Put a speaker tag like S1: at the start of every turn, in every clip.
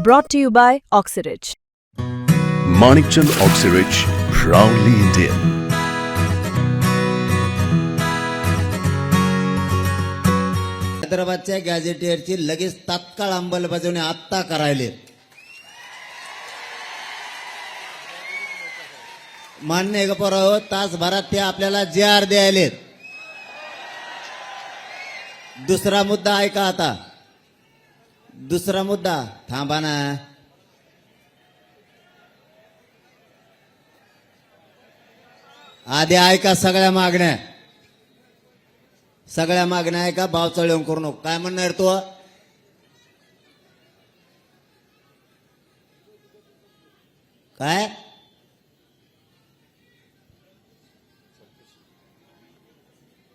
S1: Brought to you by Oxyridge.
S2: Manikchand Oxyrich, proudly Indian.
S3: हैदराबादच्या गॅझेटियरची लगेच तात्काळ अंमलबजावणी आत्ता करायले मान्य आहे का पोराहो तासभरात ते आपल्याला जे आर द्यायलेत दुसरा मुद्दा ऐका आता दुसरा मुद्दा थांबा ना. आधी ऐका सगळ्या मागण्या. सगळ्या मागण्या ऐका भाव चळवून करू नको. काय म्हणणार तू? काय?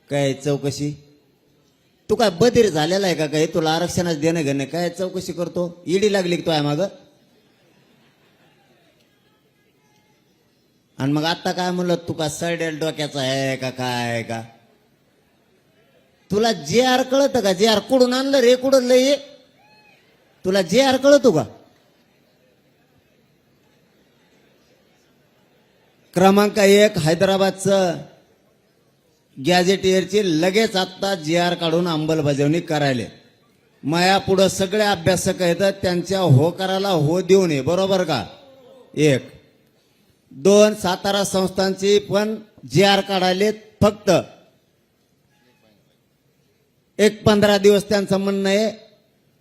S3: काय चौकशी? तू काय बधीर झालेला आहे का काही तुला आरक्षणाच देणं घेणं काय चौकशी करतो? ईडी लागली तो आहे माग? आणि मग आता काय म्हणलं तू का सडेल डोक्याचा आहे का काय आहे का? तुला जे आर कळत का? जे आर कुडून आणलं रे कुडून लय तुला जे आर कळतो का? क्रमांक एक हैदराबादचं गॅझेटियरची लगेच आत्ता जी आर काढून अंमलबजावणी करायले. माया पुढं सगळे अभ्यासक आहेत त्यांच्या होकाराला हो देऊ नये बरोबर का? एक. दोन सातारा संस्थांची पण जी आर काढायले फक्त. एक पंधरा दिवस त्यांचं म्हणणं आहे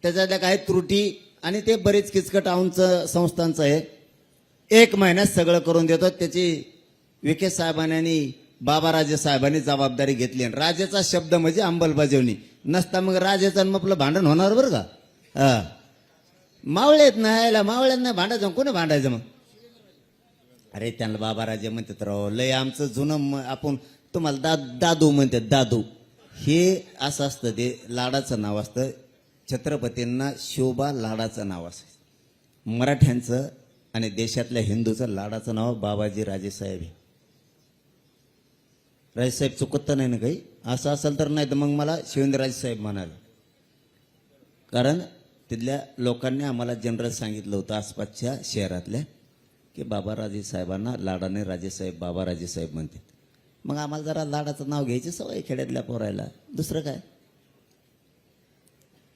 S3: त्याच्यातल्या काही त्रुटी आणि ते बरीच किचकट आमचं संस्थांचं आहे. एक महिन्यात सगळं करून देतो त्याची विखे साहेबांनी बाबा बाबाराजे साहेबांनी जबाबदारी घेतली आणि राजेचा शब्द म्हणजे अंमलबजावणी. नसता मग राजेचा आपलं भांडण होणार बरं का? हा. मावळेत ना यायला मावळ्यात नाही भांडायचं मग कोणी भांडायचं मग? अरे त्यांना बाबाराजे म्हणतात राव लय आमचं जुनं आपण तुम्हाला दा दादू म्हणतात दादू. हे असं असतं ते लाडाचं नाव असतं. छत्रपतींना शोभा लाडाचं नाव असं मराठ्यांचं आणि देशातल्या हिंदूचं लाडाचं नाव बाबाजी राजेसाहेब आहे. राजेसाहेब चुकत तर नाही ना काही? असं असेल तर नाही तर मग मला शिवेंद्रराज साहेब म्हणाले. कारण तिथल्या लोकांनी आम्हाला जनरल सांगितलं होतं आसपासच्या शहरातल्या की बाबा राजे साहेबांना लाडाने राजेसाहेब बाबा राजेसाहेब म्हणतात. मग आम्हाला जरा लाडाचं नाव घ्यायची सवय खेड्यातल्या पोरायला. दुसरं काय?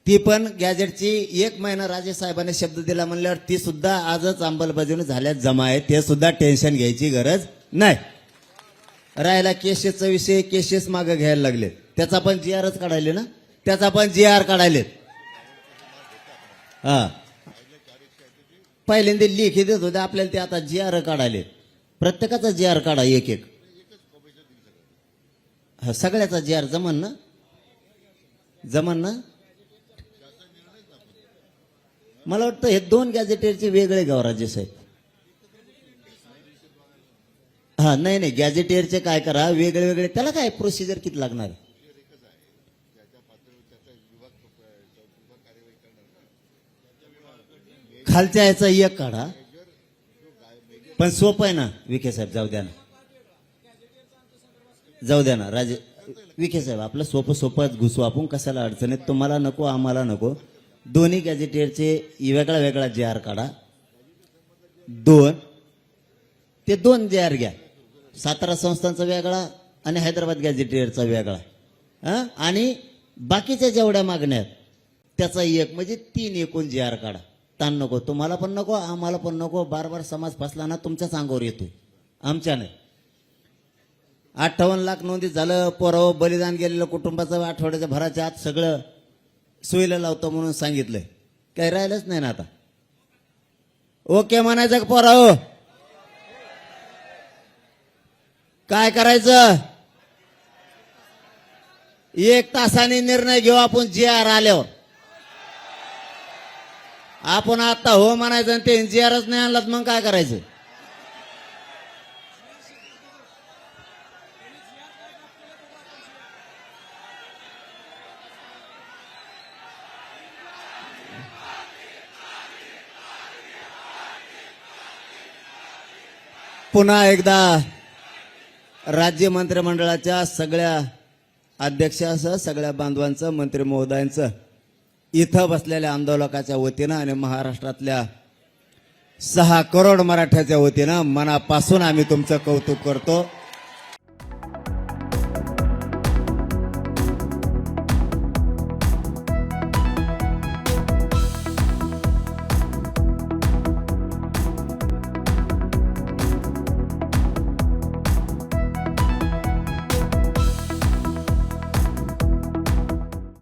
S3: ती पण गॅजेटची एक महिना राजेसाहेबांनी शब्द दिला म्हणल्यावर ती सुद्धा आजच अंमलबजावणी झाल्यात जमा आहे. ते सुद्धा टेन्शन घ्यायची गरज नाही. राहिला केसेसचा विषय केसेस मागे घ्यायला लागले. त्याचा पण जी आरच काढायले ना? त्याचा पण जी आर काढायलेत हा. पहिल्यांदा लेखी देत होते आपल्याला ते आता जी आर काढायले. प्रत्येकाचा जी आर काढा एक एक. हा सगळ्याचा जी आर जमन ना? जमन ना? मला वाटतं हे दोन गॅझेटेरचे वेगळे गाव साहेब. हा नाही नाही गॅजेटियरचे काय करा वेगळे वेगळे त्याला काय प्रोसिजर किती लागणार? खालच्या याचा एक काढा. पण सोपं आहे ना विखे साहेब जाऊ द्या ना. जाऊ द्या ना राजे विखे साहेब आपलं सोपं सोपंच घुसू आपण कशाला अडचणीत तुम्हाला नको आम्हाला नको. दोन्ही गॅझेटियरचे वेगळा वेगळा जे आर काढा. दोन ते दोन जे आर घ्या. सातारा संस्थांचा वेगळा आणि हैदराबाद गॅझेटियरचा वेगळा. आणि बाकीच्या जेवढ्या मागण्या आहेत त्याचा एक म्हणजे तीन एकूण जे आर काढा. ताण नको. तुम्हाला पण नको आम्हाला पण नको. बार बार समाज फसला ना तुमच्याच अंगावर येतोय. आमच्या नाही अठ्ठावन्न लाख नोंदी झालं पोरावं बलिदान गेलेलं कुटुंबाचं आठवड्याच्या भराच्या आत सगळं सोयीला लावतो म्हणून सांगितलंय. काही राहिलंच नाही ना आता. ओके म्हणायचं का काय करायचं? एक तासाने निर्णय घेऊ आपण जी आर आल्यावर. आपण आता हो म्हणायचं आणि ते जी आरच नाही आणलात मग काय करायचं? पुन्हा एकदा राज्य मंत्रिमंडळाच्या सगळ्या अध्यक्षासह सगळ्या बांधवांचं मंत्री महोदयांचं इथं बसलेल्या आंदोलकाच्या वतीनं आणि महाराष्ट्रातल्या सहा करोड मराठ्याच्या वतीनं मनापासून आम्ही तुमचं कौतुक करतो.